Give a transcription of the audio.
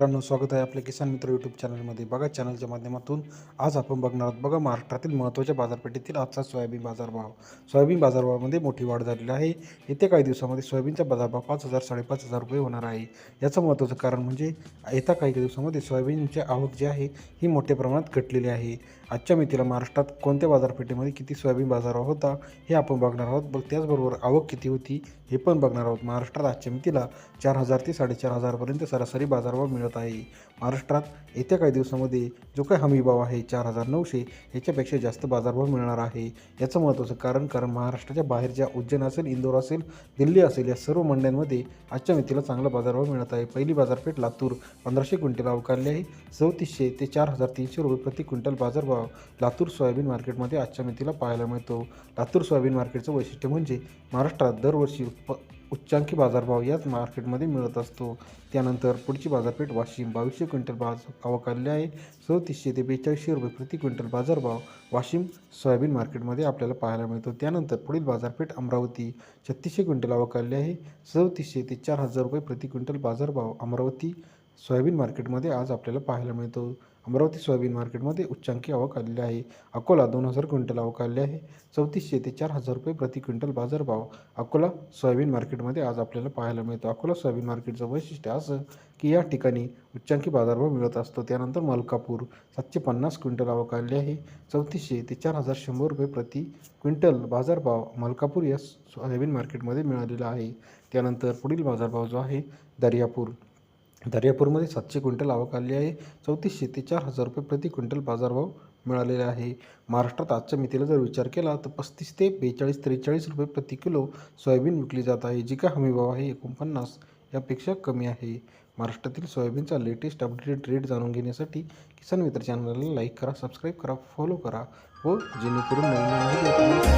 मित्रांनो स्वागत आहे आपल्या किसान मित्र यूट्यूब चॅनलमध्ये बघा चॅनलच्या माध्यमातून आज आपण बघणार आहोत बघा महाराष्ट्रातील महत्त्वाच्या बाजारपेठेतील आजचा सोयाबीन बाजारभाव. सोयाबीन बाजारभावामध्ये मोठी वाढ झालेली आहे. येत्या काही दिवसामध्ये सोयाबीनचा बाजारभाव पाच हजार साडेपाच हजार रुपये होणार आहे. याचं महत्त्वाचं कारण म्हणजे येत्या काही दिवसामध्ये सोयाबीनची आवक जी आहे ही मोठ्या प्रमाणात घटलेली आहे. आजच्या मितीला महाराष्ट्रात कोणत्या बाजारपेठेमध्ये किती सोयाबीन बाजारभाव होता हे आपण बघणार आहोत. बघ त्याचबरोबर आवक किती होती हे पण बघणार आहोत. महाराष्ट्रात आजच्या मितीला चार हजार ते साडेचार हजारपर्यंत सरासरी बाजारभाव मिळत आहे. महाराष्ट्रात येत्या काही दिवसामध्ये जो काही हमी भाव आहे चार हजार नऊशे ह्याच्यापेक्षा जास्त बाजारभाव मिळणार आहे. याचं महत्त्वाचं कारण कारण महाराष्ट्राच्या बाहेर ज्या उज्जैन असेल इंदोर असेल दिल्ली असेल या सर्व मंड्यांमध्ये आजच्या मितीला चांगला बाजारभाव मिळत आहे. पहिली बाजारपेठ लातूर पंधराशे क्विंटल अवकारली आहे. चौतीसशे ते चार हजार तीनशे रुपये प्रति क्विंटल बाजारभाव लातूर सोयाबीन मार्केटमध्ये आजच्या मितीला पाहायला मिळतो. लातूर सोयाबीन मार्केटचं वैशिष्ट्य म्हणजे महाराष्ट्रात दरवर्षी उत्प उच्चांकी बाजारभाव याच मार्केटमध्ये मिळत असतो. त्यानंतर पुढची बाजारपेठ वाशिम बावीसशे क्विंटल बाज अवकाळले आहे. चौतीसशे ते बेचाळीसशे रुपये प्रति क्विंटल बाजारभाव वाशिम सोयाबीन मार्केटमध्ये आपल्याला पाहायला मिळतो. त्यानंतर पुढील बाजारपेठ अमरावती छत्तीसशे क्विंटल अवकाळले आहे. चौतीसशे ते चार हजार रुपये प्रति क्विंटल बाजारभाव अमरावती सोयाबीन मार्केटमध्ये आज आपल्याला पाहायला मिळतो. अमरावती सोयाबीन मार्केटमध्ये उच्चांकी आवक आलेली आहे. अकोला दोन हजार क्विंटल आवक आलेली आहे. चौतीसशे ते चार हजार रुपये प्रति क्विंटल बाजारभाव. अकोला सोयाबीन मार्केटमध्ये आज आपल्याला पाहायला मिळतो. अकोला सोयाबीन मार्केटचं वैशिष्ट्य असं की या ठिकाणी उच्चांकी बाजारभाव मिळत असतो. त्यानंतर मलकापूर सातशे पन्नास क्विंटल आवक आलेली आहे. चौतीसशे ते चार हजार शंभर रुपये प्रति क्विंटल बाजारभाव मलकापूर या सोयाबीन मार्केटमध्ये मिळालेला आहे. त्यानंतर पुढील बाजारभाव जो आहे दर्यापूर. दर्यापूरमध्ये सातशे क्विंटल आवक आली आहे. चौतीसशे ते चार हजार रुपये प्रति क्विंटल बाजारभाव मिळालेला आहे. महाराष्ट्रात आजच्या मितीला जर विचार केला तर पस्तीस ते बेचाळीस त्रेचाळीस रुपये प्रति किलो सोयाबीन विकली जात आहे जी काय हमीभाव आहे एकोणपन्नास यापेक्षा कमी आहे. महाराष्ट्रातील सोयाबीनचा लेटेस्ट अपडेटेड रेट जाणून घेण्यासाठी किसान मित्र चॅनलला लाईक करा सबस्क्राईब करा फॉलो करा व जेणेकरून नवीन माहिती